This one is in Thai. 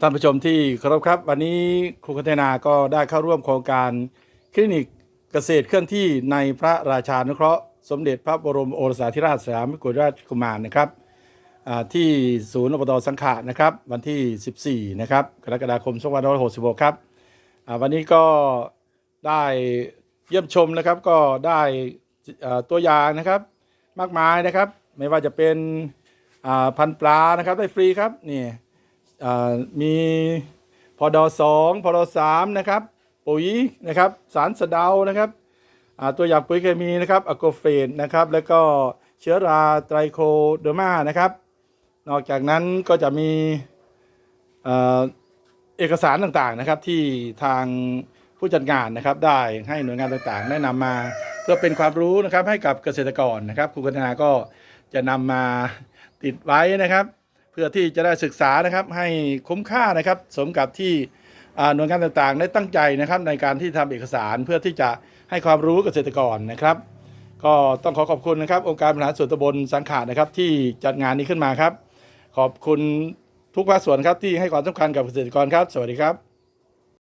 ท่านผู้ชมที่เคารพครับ วันนี้ครูคัทนาก็ได้เข้าร่วมโครงการคลินิกเกษตรเคลื่อนที่ในพระราชานุเคราะห์ สมเด็จพระบรมโอรสาธิราชสยามกุฎราชกุมารนะครับที่ศูนย์อบตสังขะนะครับ วันที่ 14 นะครับกรกฎาคม2566 ครับวันนี้ก็ได้เยี่ยมชมนะครับก็ได้ตัวอย่างนะครับมากมายนะครับ ไม่ว่าจะเป็นพันปลานะครับได้ฟรีครับนี่ มีพอดอสองพอดอสามนะครับ ปุ๋ยนะครับสารสะเดานะครับตัวอย่างปุ๋ยเคมีนะครับอะโกเฟนนะครับ แล้วก็เชื้อราไตรโคเดอร์มานะครับ นอกจากนั้นก็จะมีเอกสารต่างๆนะครับที่ทางผู้จัดงานนะครับ ได้ให้หน่วยงานต่างๆ แนะนำมาเพื่อเป็นความรู้นะครับให้กับเกษตรกรนะครับครูกัฒนาก็จะนำมาติดไว้นะครับ พื่อที่จะได้ศึกษานะครับให้คุ้มค่านะครับสมกับที่หน่วยงานต่างๆ ได้ตั้งใจนะครับในการที่ทำเอกสารเพื่อที่จะให้ความรู้เกษตรกรนะครับ ก็ต้องขอขอบคุณนะครับ องค์การบริหารส่วนตำบลสังขะนะครับที่จัดงานนี้ขึ้นมาครับ ขอบคุณทุกภาคส่วนครับที่ให้ความสำคัญกับเกษตรกรครับ สวัสดีครับ